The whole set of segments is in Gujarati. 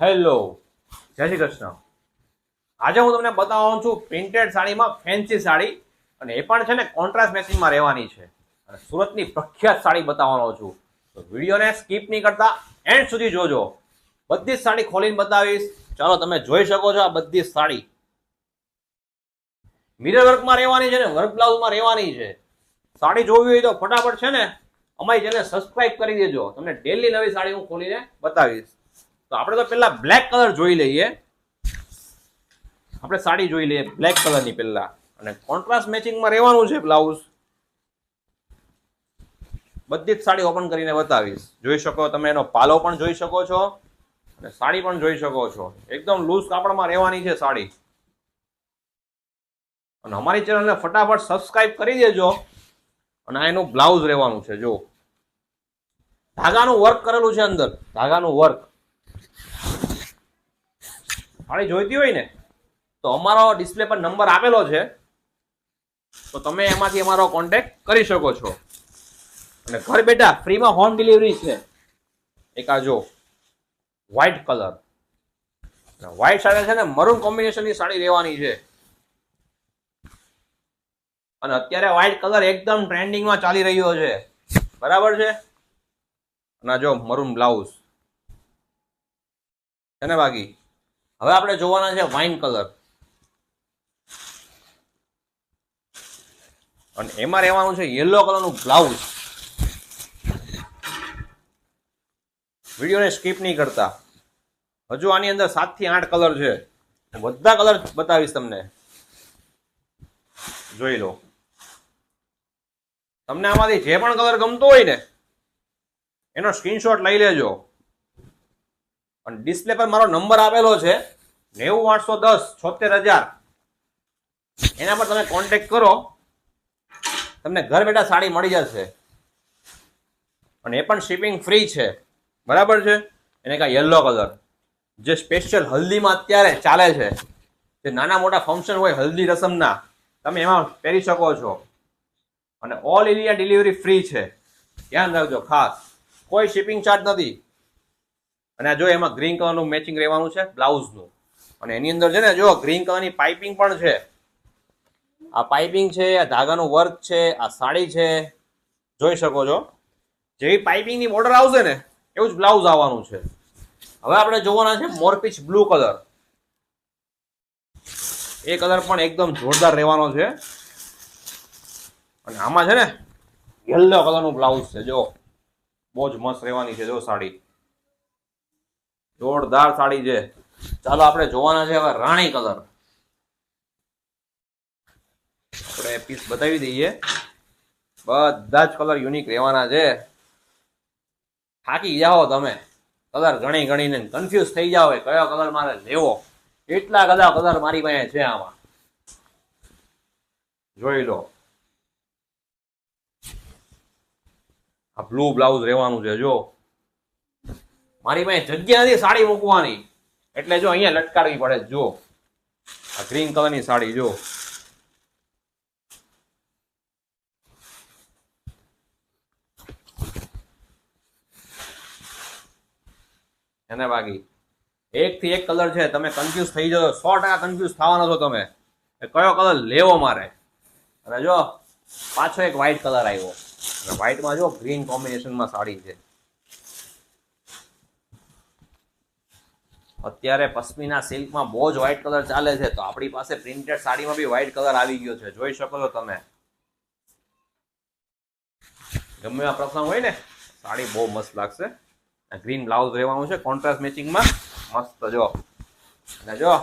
હેલો જય શ્રી કૃષ્ણ. આજે હું તમને બતાવવાનું છું પ્રિન્ટેડ સાડીમાં ફેન્સી સાડી અને એ પણ છે ને કોન્ટ્રાસ્ટ મેચિંગમાં રહેવાની છે. અને સુરતની પ્રખ્યાત સાડી બતાવવાનો છું. તો વિડીયોને સ્કીપ નહીં કરતા એન્ડ સુધી જોજો. બધી જ સાડી ખોલીને બતાવીશ. ચાલો, તમે જોઈ શકો છો આ બધી સાડી. મિરર વર્કમાં રહેવાની છે ને વર્ક બ્લાઉઝમાં રહેવાની છે. સાડી જોવી હોય તો ફટાફટ છે ને, અમારી ચેનલ સબસ્ક્રાઇબ કરી દેજો. તમને ડેલી નવી સાડી હું ખોલીને બતાવીશ. તો આપણે તો પહેલા બ્લેક કલર જોઈ લઈએ. આપણે સાડી જોઈ લઈએ બ્લેક કલરની પહેલા. અને કોન્ટ્રાસ્ટ મેચિંગમાં રહેવાનું છે બ્લાઉઝ બધી જ સાડી ઓપન કરીને બતાવીશ. જોઈ શકો તમે એનો પાલો પણ જોઈ શકો છો. અને સાડી પણ જોઈ શકો છો. એકદમ લૂઝ કાપડમાં રહેવાની છે સાડી. અને અમારી ચેનલને ફટાફટ સબસ્ક્રાઇબ કરી દેજો. અને આ એનું બ્લાઉઝ રહેવાનું છે જો ધાગાનું વર્ક કરેલું છે અંદર. ધાગાનું વર્ક સાડી જોઈતી હોય ને, તો અમારો ડિસ્પ્લે પર નંબર આપેલો છે. તો તમે એમાંથી અમારો કોન્ટેક્ટ કરી શકો છો. અને ઘર બેઠા ફ્રીમાં હોમ ડિલિવરી છે. એક આ જો વ્હાઈટ કલર વ્હાઈટ સાથે છે ને મરૂન કોમ્બિનેશનની સાડી રહેવાની છે. અને અત્યારે વ્હાઈટ કલર એકદમ ટ્રેન્ડિંગમાં ચાલી રહ્યો છે. બરાબર છે? અને જો મરૂન બ્લાઉઝ છે બાકી હવે આપણે જોવાના છે વાઇન કલર. અને એમાં રહેવાનું છે યલો કલરનું બ્લાઉઝ વિડીયોને સ્કીપ નહીં કરતા. હજુ આની અંદર સાતથી આઠ કલર છે. બધા કલર બતાવીશ તમને. જોઈ લો. તમને આમાંથી જે પણ કલર ગમતો હોય ને, એનો સ્ક્રીનશોટ લઈ લેજો. અને ડિસ્પ્લે પર મારો નંબર આવેલો છે નેવું આઠસો દસ છોતેર હજાર. એના પર તમે કોન્ટેક્ટ કરો. તમને ઘર બેઠા સાડી મળી જશે. અને એ પણ શિપિંગ ફ્રી છે. બરાબર છે? એને કાંઈ યલો કલર જે સ્પેશિયલ હલ્દીમાં અત્યારે ચાલે છે. જે નાના મોટા ફંક્શન હોય હલ્દી રસમના, તમે એમાં પહેરી શકો છો. અને ઓલ ઇન્ડિયા ડિલિવરી ફ્રી છે. ધ્યાન રાખજો ખાસ. કોઈ શિપિંગ ચાર્જ નથી. અને આ જો એમાં ગ્રીન કલરનું મેચિંગ રહેવાનું છે બ્લાઉઝનું અને એની અંદર છે ને, જો ગ્રીન કલરની પાઇપિંગ પણ છે. આ પાઇપિંગ છે, આ ધાગાનું વર્ક છે, આ સાડી છે. જોઈ શકો છો. જેવી પાઇપિંગની બોર્ડર આવશે ને, એવું જ બ્લાઉઝ આવવાનું છે. હવે આપણે જોવાના છે મોરપીચ બ્લુ કલર એ કલર પણ એકદમ જોરદાર રહેવાનો છે. અને આમાં છે ને યલો કલરનું બ્લાઉઝ છે, જો. બહુ જ મસ્ત રહેવાની છે, જો સાડી. જોરદાર સાડી છે. ચાલો, આપણે જોવાના છે હવે રાણી કલર. આપણે પીસ બતાવી દઈએ. બધા જ કલર યુનિક રહેવાના છે. થાકી જાઓ તમે. કલર ગણી ગણીને કન્ફ્યુઝ થઈ જાઓ કયો કલર મારે લેવો. એટલા બધા કલર મારી પાસે છે આમાં. જોઈ લો. આ બ્લુ બ્લાઉઝ રહેવાનું છે, જો. મારી પાસે જગ્યા નથી સાડી મૂકવાની. એટલે જો અહીંયા લટકાડવી પડે, જો. આ ગ્રીન કલરની સાડી, જો. એને બાકી. એક થી એક કલર છે, તમે કન્ફ્યુઝ થઈ જાઓ. સો ટકા કન્ફ્યુઝ થવાનો છો તમે. કયો કલર લેવો મારે? અને જો, પાછો એક વ્હાઈટ કલર આવ્યો. અને વ્હાઈટમાં જો ગ્રીન કોમ્બિનેશનમાં સાડી છે. અત્યારે પશ્મિના સિલ્કમાં બહુ જ વ્હાઇટ કલર ચાલે છે, તો આપણી પાસે પ્રિન્ટેડ સાડીમાં બી વ્હાઇટ કલર આવી ગયો છે. જોઈ શકો છો તમે. ગમે એવા પ્રસંગ હોય ને, સાડી બહુ મસ્ત લાગશે. ગ્રીન બ્લાઉઝ રહેવાનું છે કોન્ટ્રાસ્ટ મેચિંગમાં મસ્ત જો. અને જો,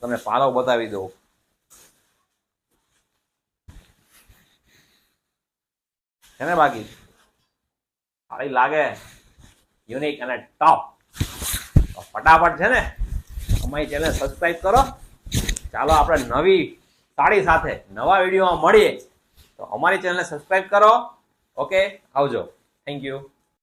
તમને પાલવ બતાવી દઉં. છે ને બાકી? સાડી લાગે. યુનિક અને ટોપ ફટાફટ છે ને અમારી ચેનલ સબસ્ક્રાઈબ કરો. ચાલો આપણે નવી સાડી સાથે નવા વિડીયોમાં મળીએ. તો અમારી ચેનલને સબસ્ક્રાઈબ કરો. ઓકે આવજો. Thank you